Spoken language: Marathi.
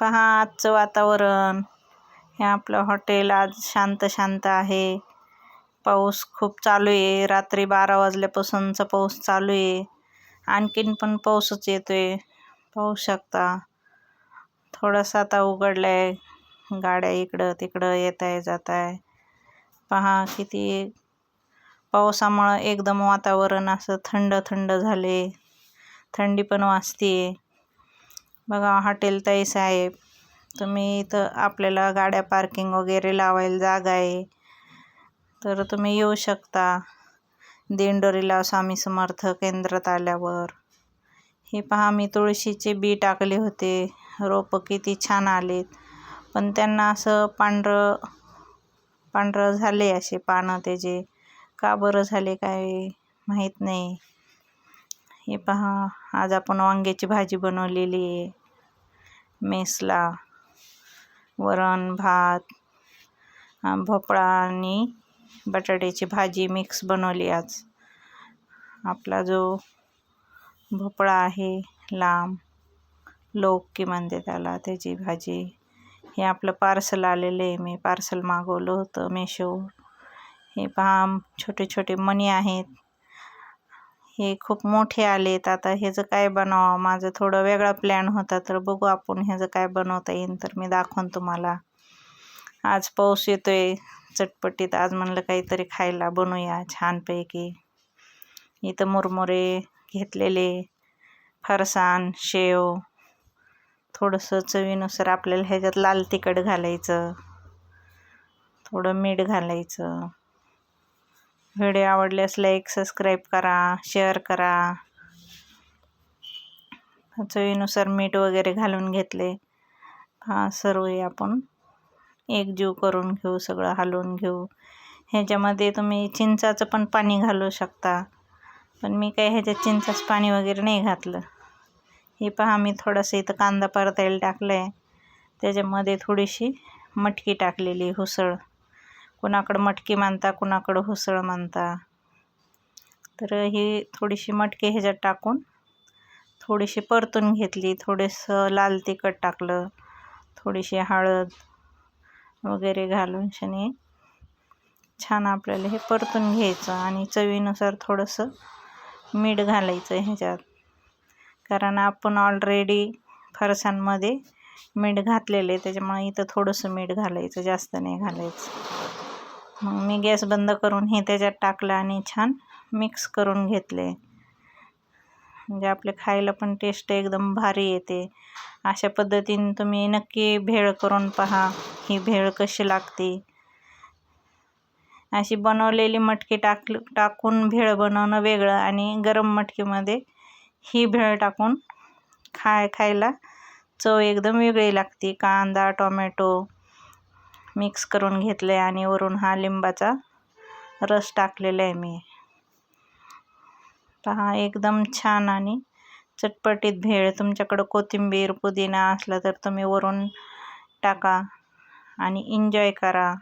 पहा आजचं वातावरण. हे आपलं हॉटेल आज शांत शांत आहे. पाऊस खूप चालू आहे. रात्री बारा वाजल्यापासूनचा पाऊस चालू आहे. आणखीन पण पाऊसच येतो आहे पाहू शकता. थोडासा आता उघडला आहे गाड्या इकडं तिकडं येत आहे जात आहे पहा किती पावसामुळं एकदम वातावरण असं थंड थंड झाले थंडी पण वाजते बघा हॉटेल ताई साहेब तुम्ही इथं आपल्याला गाड्या पार्किंग वगैरे लावायला जागा आहे. तर तुम्ही येऊ शकता. दिंडोरीला स्वामी समर्थ केंद्रात आल्यावर. हे पहा मी तुळशीचे बी टाकले होते. रोपं किती छान आलेत. पण त्यांना असं पांढरं पांढरं झाले असे पानं त्याचे का बरं झाले काय माहीत नाही. हे पहा आज आपण वांग्याची भाजी बनवलेली आहे. मेसला वरण भात भोपळा आणि बटाट्याची भाजी मिक्स बनवली आज. आपला जो भोपळा आहे लांब लोक की म्हणते त्याला त्याची भाजी. हे आपलं पार्सल आलेलं आहे मी पार्सल मागवलं होतं मेशो हे पहा छोटे छोटे मणी आहेत. हे खूप मोठे आलेत. आता ह्याचं काय बनवावं माझं थोडं वेगळा प्लॅन होता तर बघू आपण ह्याचं काय बनवता येईल तर मी दाखवून तुम्हाला. आज पाऊस येतोय चटपटीत. आज म्हणलं काहीतरी खायला बनवूया छानपैकी. इथं मुरमुरे घेतलेले फरसाण शेव थोडंसं चवीनुसार आपल्याला ह्याच्यात लाल तिखट घालायचं थोडं मीठ घालायचं. व्हिडिओ आवडल्यास लाईक सबस्क्राईब करा शेअर करा. चवीनुसार मीठ वगैरे घालून घेतले. हा सर्व आपण एकजीव करून घेऊ सगळं हलवून घेऊ. ह्याच्यामध्ये तुम्ही चिंचाचं पण पाणी घालू शकता. पण मी काही ह्याच्यात चिंचाचं पाणी वगैरे नाही घातलं. हे पहा मी थोडंसं इथं कांदा परतायला टाकलं आहे त्याच्यामध्ये थोडीशी मटकी टाकलेली हुसळ कुणाकडं मटकी मानता कुणाकडं हुसळ मानता. तर ही थोडीशी मटकी ह्याच्यात टाकून थोडीशी परतून घेतली थोडंसं लाल तिखट टाकलं थोडीशी हळद वगैरे घालून शनी छान आपल्याला हे परतून घ्यायचं आणि चवीनुसार थोडंसं मीठ घालायचं ह्याच्यात. कारण आपण ऑलरेडी फरसांमध्ये मीठ घातलेले त्याच्यामुळे इथं थोडंसं मीठ घालायचं जास्त नाही घालायचं. मी गॅस बंद करून हे त्याच्यात टाकलं आणि छान मिक्स करून घेतले. म्हणजे आपले खायला पण टेस्ट एकदम भारी येते. अशा पद्धतीने तुम्ही नक्की भेळ करून पहा ही भेळ कशी लागते. अशी बनवलेली मटकी टाक टाकून भेळ बनवणं वेगळं आणि गरम मटकीमध्ये ही भेळ टाकून खाय खायला चव एकदम वेगळी लागते. कांदा टोमॅटो मिक्स करून घेतलं आहे आणि वरून हा लिंबाचा रस टाकलेला आहे मी. पहा एकदम छान आणि चटपटीत भेळ. तुमच्याकडं कोथिंबीर पुदिना असला तर तुम्ही वरून टाका आणि एन्जॉय करा.